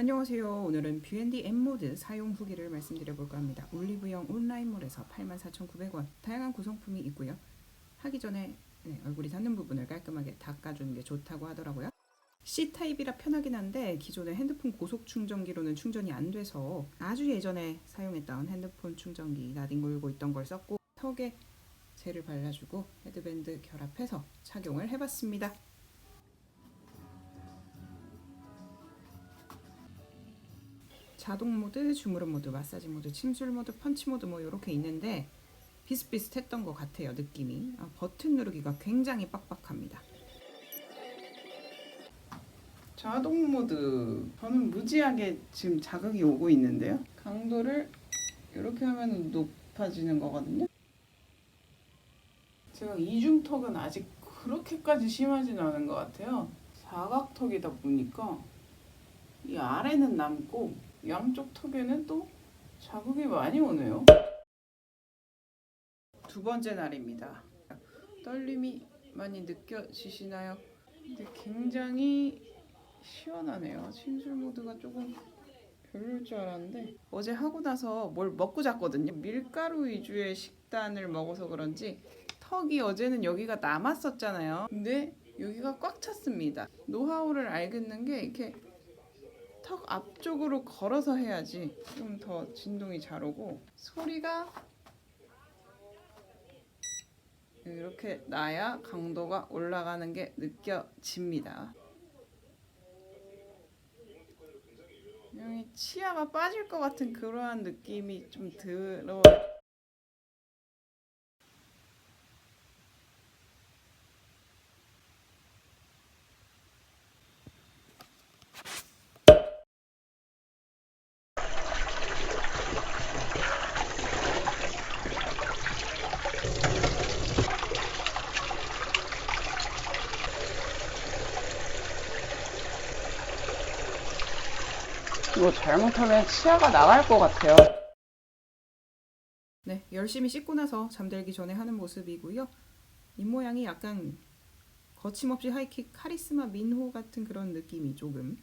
안녕하세요. 오늘은 B&D M모드 사용 후기를 말씀드려 볼까 합니다. 올리브영 온라인몰에서 84,900원 다양한 구성품이 있고요. 하기 전에 네, 얼굴이 닿는 부분을 깔끔하게 닦아주는 게 좋다고 하더라고요. C타입이라 편하긴 한데 기존의 핸드폰 고속 충전기로는 충전이 안 돼서 아주 예전에 사용했던 핸드폰 충전기 나뒹굴고 있던 걸 썼고 턱에 젤을 발라주고 헤드밴드 결합해서 착용을 해봤습니다. 자동 모드, 주무름 모드, 마사지 모드, 침술 모드, 펀치 모드 뭐 이렇게 있는데 비슷비슷했던 것 같아요 느낌이. 아, 버튼 누르기가 굉장히 빡빡합니다. 자동 모드. 저는 무지하게 지금 자극이 오고 있는데요. 강도를 이렇게 하면 높아지는 거거든요. 제가 이중턱은 아직 그렇게까지 심하진 않은 것 같아요. 사각턱이다 보니까 이 아래는 남고 양쪽 턱에는 또 자극이 많이 오네요. 두 번째 날입니다. 떨림이 많이 느껴지시나요? 근데 굉장히 시원하네요. 침술 모드가 조금 별로일 줄 알았는데 어제 하고 나서 뭘 먹고 잤거든요. 밀가루 위주의 식단을 먹어서 그런지 턱이 어제는 여기가 남았었잖아요. 근데 여기가 꽉 찼습니다. 노하우를 알겠는 게 이렇게 턱 앞쪽으로 걸어서 해야지 좀 더 진동이 잘 오고 소리가 이렇게 나야 강도가 올라가는 게 느껴집니다. 치아가 빠질 것 같은 그러한 느낌이 좀 들어. 이거 잘못하면 치아가 나갈 것 같아요. 네, 열심히 씻고 나서 잠들기 전에 하는 모습이고요. 입모양이 약간 거침없이 하이킥 카리스마 민호 같은 그런 느낌이 조금.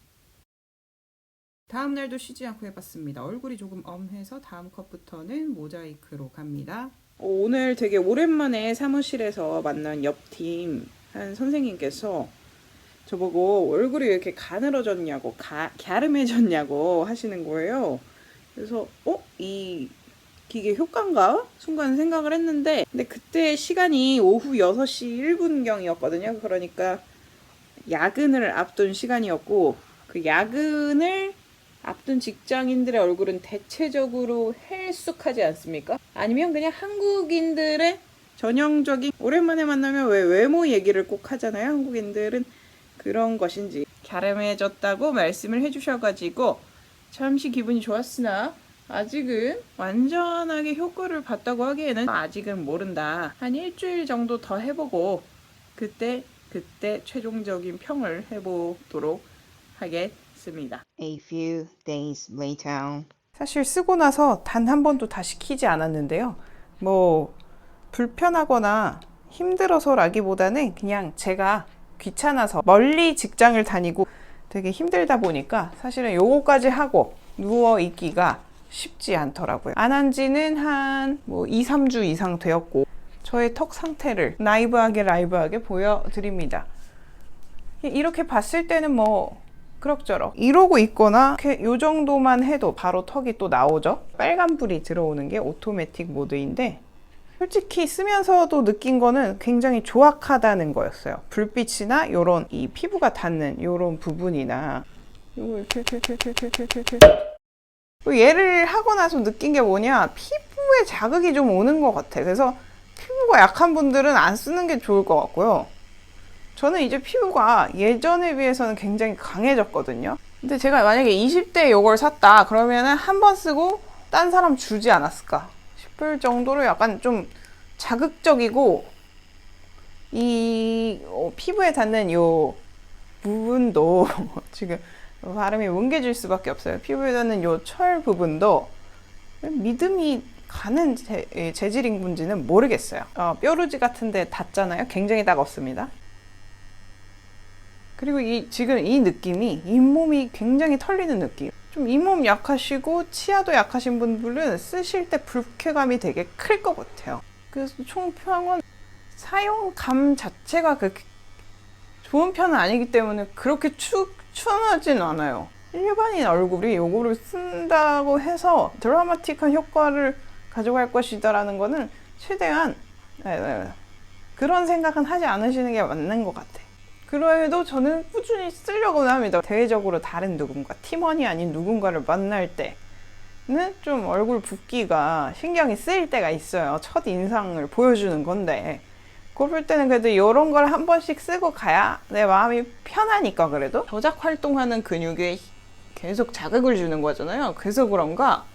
다음 날도 쉬지 않고 해봤습니다. 얼굴이 조금 엄해서 다음 컷부터는 모자이크로 갑니다. 오늘 되게 오랜만에 사무실에서 만난 옆팀 한 선생님께서 저보고 얼굴이 왜 이렇게 가늘어졌냐고 가, 갸름해졌냐고 하시는 거예요. 그래서 어? 이 기계 효과인가? 순간 생각을 했는데 근데 그때 시간이 오후 6시 1분경이었거든요. 그러니까 야근을 앞둔 시간이었고 그 야근을 앞둔 직장인들의 얼굴은 대체적으로 헬쑥하지 않습니까? 아니면 그냥 한국인들의 전형적인 오랜만에 만나면 왜 외모 얘기를 꼭 하잖아요. 한국인들은 그런 것인지 갸름해졌다고 말씀을 해주셔가지고 잠시 기분이 좋았으나 아직은 완전하게 효과를 봤다고 하기에는 아직은 모른다. 한 일주일 정도 더 해보고 그때 그때 최종적인 평을 해보도록 하겠습니다. A few days later. 사실 쓰고 나서 단 한 번도 다시 키지 않았는데요. 뭐 불편하거나 힘들어서라기보다는 그냥 제가 귀찮아서 멀리 직장을 다니고 되게 힘들다 보니까 사실은 요거까지 하고 누워 있기가 쉽지 않더라고요. 안 한 지는 한 뭐 2, 3주 이상 되었고 저의 턱 상태를 라이브하게 라이브하게 보여드립니다. 이렇게 봤을 때는 뭐 그럭저럭 이러고 있거나 이렇게 요 정도만 해도 바로 턱이 또 나오죠. 빨간불이 들어오는 게 오토매틱 모드인데 솔직히 쓰면서도 느낀 거는 굉장히 조악하다는 거였어요. 불빛이나 요런 이 피부가 닿는 요런 부분이나 이렇게 얘를 하고 나서 느낀 게 뭐냐 피부에 자극이 좀 오는 것 같아. 그래서 피부가 약한 분들은 안 쓰는 게 좋을 것 같고요. 저는 이제 피부가 예전에 비해서는 굉장히 강해졌거든요. 근데 제가 만약에 20대에 이걸 샀다 그러면은 한 번 쓰고 딴 사람 주지 않았을까 싶을 정도로 약간 좀 자극적이고 이 어, 피부에 닿는 요 부분도 지금 발음이 뭉개질 수밖에 없어요. 피부에 닿는 요 철 부분도 믿음이 가는 재, 예, 재질인 건지는 모르겠어요. 어, 뾰루지 같은데 닿잖아요. 굉장히 따갑습니다. 그리고 이 지금 이 느낌이 잇몸이 굉장히 털리는 느낌. 좀 잇몸 약하시고 치아도 약하신 분들은 쓰실 때 불쾌감이 되게 클 것 같아요. 그래서 총평은 사용감 자체가 그렇게 좋은 편은 아니기 때문에 그렇게 추천하진 않아요. 일반인 얼굴이 요거를 쓴다고 해서 드라마틱한 효과를 가져갈 것이다라는 거는 최대한 네, 네, 그런 생각은 하지 않으시는 게 맞는 것 같아. 그래도 저는 꾸준히 쓰려고는 합니다. 대외적으로 다른 누군가, 팀원이 아닌 누군가를 만날 때는 좀 얼굴 붓기가 신경이 쓰일 때가 있어요. 첫 인상을 보여주는 건데. 그럴 때는 그래도 이런 걸 한 번씩 쓰고 가야 내 마음이 편하니까 그래도 조작 활동하는 근육에 계속 자극을 주는 거잖아요. 그래서 그런가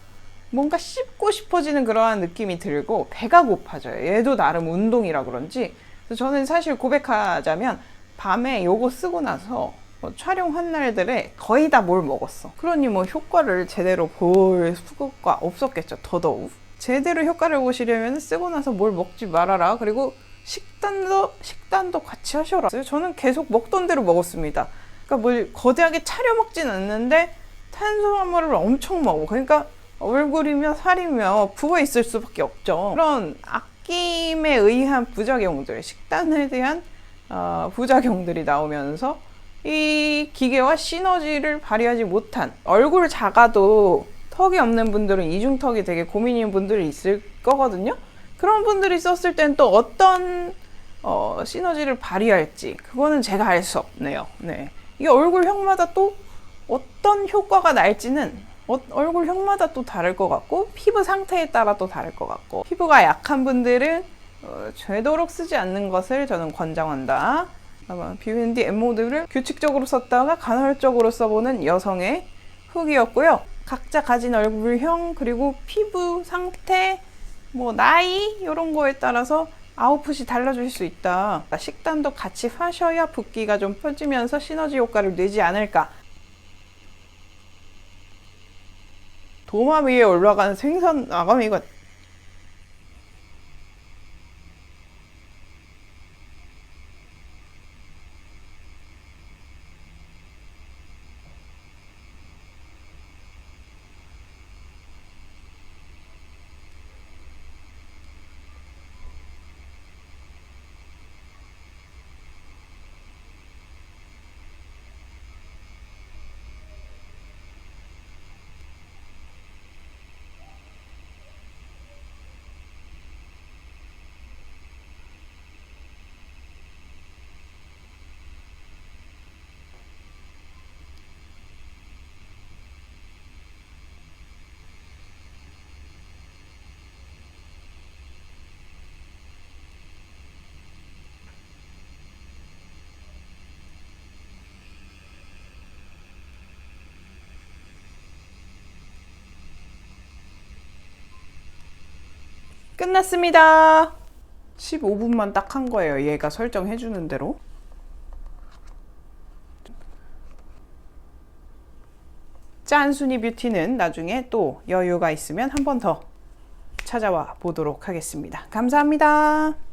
뭔가 씹고 싶어지는 그러한 느낌이 들고 배가 고파져요. 얘도 나름 운동이라 그런지. 저는 사실 고백하자면 밤에 요거 쓰고 나서 뭐 촬영한 날들에 거의 다 뭘 먹었어. 그러니 뭐 효과를 제대로 볼 수가 없었겠죠. 더더욱. 제대로 효과를 보시려면 쓰고 나서 뭘 먹지 말아라. 그리고 식단도 식단도 같이 하셔라. 저는 계속 먹던 대로 먹었습니다. 그러니까 뭘 거대하게 차려 먹진 않는데 탄수화물을 엄청 먹어. 그러니까 얼굴이며 살이며 부어 있을 수밖에 없죠. 그런 아낌에 의한 부작용들, 식단에 대한 어, 부작용들이 나오면서 이 기계와 시너지를 발휘하지 못한 얼굴 작아도 턱이 없는 분들은 이중턱이 되게 고민인 분들이 있을 거거든요. 그런 분들이 썼을 땐 또 어떤 어, 시너지를 발휘할지 그거는 제가 알 수 없네요. 네. 이게 얼굴형마다 또 어떤 효과가 날지는 어, 얼굴형마다 또 다를 것 같고 피부 상태에 따라 또 다를 것 같고 피부가 약한 분들은 어, 되도록 쓰지 않는 것을 저는 권장한다. 아마 비비디 엠모드를 규칙적으로 썼다가 간헐적으로 써보는 여성의 후기였고요. 각자 가진 얼굴형 그리고 피부 상태 뭐 나이 이런 거에 따라서 아웃풋이 달라질 수 있다. 식단도 같이 하셔야 붓기가 좀 펴지면서 시너지 효과를 내지 않을까. 도마 위에 올라가는 생선 아가미가 끝났습니다. 15분만 딱 한 거예요. 얘가 설정해 주는 대로. 짠순이 뷰티는 나중에 또 여유가 있으면 한 번 더 찾아와 보도록 하겠습니다. 감사합니다.